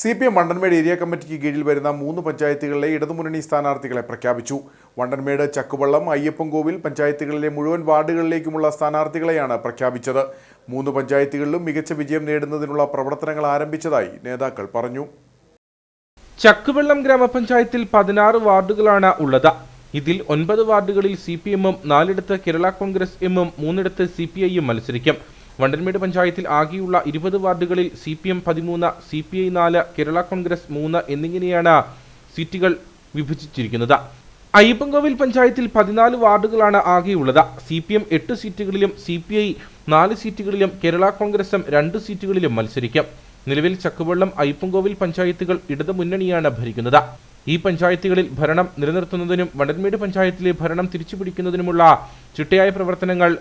C P M Vandanmedu area കമ്മിറ്റിക്ക് കീഴിൽ വരുന്ന മൂന്ന് പഞ്ചായത്തുകളിലെ ഇടതുമുന്നണി സ്ഥാനാർത്ഥികളെ പ്രഖ്യാപിച്ചു. വണ്ടൻമേട് ചക്കുവള്ളം അയ്യപ്പൻകോവിൽ പഞ്ചായത്തുകളിലെ മുഴുവൻ വാർഡുകളിലേക്കുമുള്ള സ്ഥാനാർത്ഥികളെയാണ് പ്രഖ്യാപിച്ചത്. മൂന്ന് പഞ്ചായത്തുകളിലും മികച്ച വിജയം നേടുന്നതിനുള്ള പ്രവർത്തനങ്ങൾ ആരംഭിച്ചതായി നേതാക്കൾ പറഞ്ഞു. ചക്കുവെള്ളം ഗ്രാമപഞ്ചായത്തിൽ പതിനാറ് വാർഡുകളാണ് ഉള്ളത്. ഇതിൽ ഒൻപത് വാർഡുകളിൽ സി പി എമ്മും നാലിടത്ത് കേരള കോൺഗ്രസ് എമ്മും മൂന്നിടത്ത് സി പി ഐയും മത്സരിക്കും. വണ്ടൻമേട് പഞ്ചായത്തിൽ ആകെയുള്ള ഇരുപത് വാർഡുകളിൽ സി പി എം പതിമൂന്ന് സി പി ഐ നാല് കേരള കോൺഗ്രസ് മൂന്ന് എന്നിങ്ങനെയാണ് സീറ്റുകൾ വിഭജിച്ചിരിക്കുന്നത്. അയ്യപ്പൻകോവിൽ പഞ്ചായത്തിൽ പതിനാല് വാർഡുകളാണ് ആകെയുള്ളത്. സി പി എം എട്ട് സീറ്റുകളിലും സി പി ഐ നാല് സീറ്റുകളിലും കേരള കോൺഗ്രസും രണ്ട് സീറ്റുകളിലും മത്സരിക്കും. നിലവിൽ ചക്കുവള്ളം അയ്യപ്പൻകോവിൽ പഞ്ചായത്തുകൾ ഇടതുമുന്നണിയാണ് ഭരിക്കുന്നത്. ഈ പഞ്ചായത്തുകളിൽ ഭരണം നിലനിർത്തുന്നതിനും വണ്ടൻമേട് പഞ്ചായത്തിലെ ഭരണം തിരിച്ചുപിടിക്കുന്നതിനുമുള്ള ചിട്ടയായ പ്രവർത്തനങ്ങൾ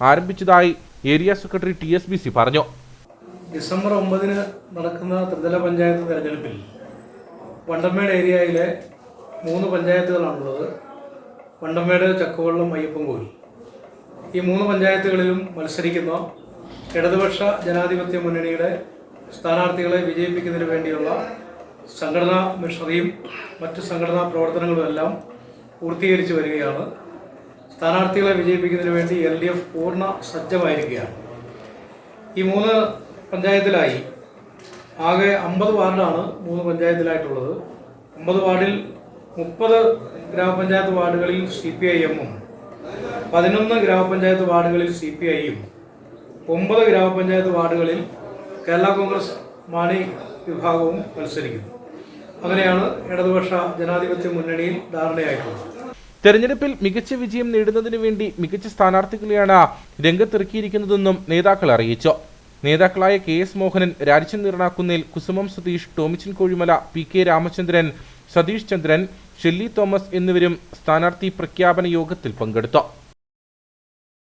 ആരംഭിച്ചതായി area secretary T S B C പറഞ്ഞു. ഡിസംബർ ഒമ്പതിന് നടക്കുന്ന ത്രിതല പഞ്ചായത്ത് തെരഞ്ഞെടുപ്പിൽ വണ്ടമേട് ഏരിയയിലെ മൂന്ന് പഞ്ചായത്തുകളാണുള്ളത്. വണ്ടമേട് ചക്കവള്ളം അയ്യപ്പൻകോവിൽ ഈ മൂന്ന് പഞ്ചായത്തുകളിലും മത്സരിക്കുന്ന ഇടതുപക്ഷ ജനാധിപത്യ മുന്നണിയുടെ സ്ഥാനാർത്ഥികളെ വിജയിപ്പിക്കുന്നതിന് വേണ്ടിയുള്ള സംഘടനാ മിഷറിയും മറ്റ് സംഘടനാ പ്രവർത്തനങ്ങളുമെല്ലാം പൂർത്തീകരിച്ചു വരികയാണ്. സ്ഥാനാർത്ഥികളെ വിജയിപ്പിക്കുന്നതിന് വേണ്ടി എൽ ഡി എഫ് പൂർണ സജ്ജമായിരിക്കുകയാണ്. ഈ മൂന്ന് പഞ്ചായത്തിലായി ആകെ അമ്പത് വാർഡാണ് മൂന്ന് പഞ്ചായത്തിലായിട്ടുള്ളത്. അമ്പത് വാർഡിൽ മുപ്പത് ഗ്രാമപഞ്ചായത്ത് വാർഡുകളിൽ സി പി ഐ എമ്മും പതിനൊന്ന് ഗ്രാമപഞ്ചായത്ത് വാർഡുകളിൽ സി പി ഐയും ഒമ്പത് ഗ്രാമപഞ്ചായത്ത് വാർഡുകളിൽ കേരള കോൺഗ്രസ് മാണി വിഭാഗവും മത്സരിക്കുന്നു. അങ്ങനെയാണ് ഇടതുപക്ഷ ജനാധിപത്യ മുന്നണിയിൽ ധാരണയായിട്ടുള്ളത്. തെരഞ്ഞെടുപ്പിൽ മികച്ച വിജയം നേടുന്നതിനു വേണ്ടി മികച്ച സ്ഥാനാർത്ഥികളെയാണ് രംഗത്തിറക്കിയിരിക്കുന്നതെന്നും നേതാക്കൾ അറിയിച്ചു. നേതാക്കളായ K S Mohanan Rajachand Niranakkunnel Kusumam Satheesh Tomichan Kozhimala P K Ramachandran Satheesh Chandran Shelly Thomas എന്നിവരും സ്ഥാനാർത്ഥി പ്രഖ്യാപന യോഗത്തിൽ പങ്കെടുത്തു.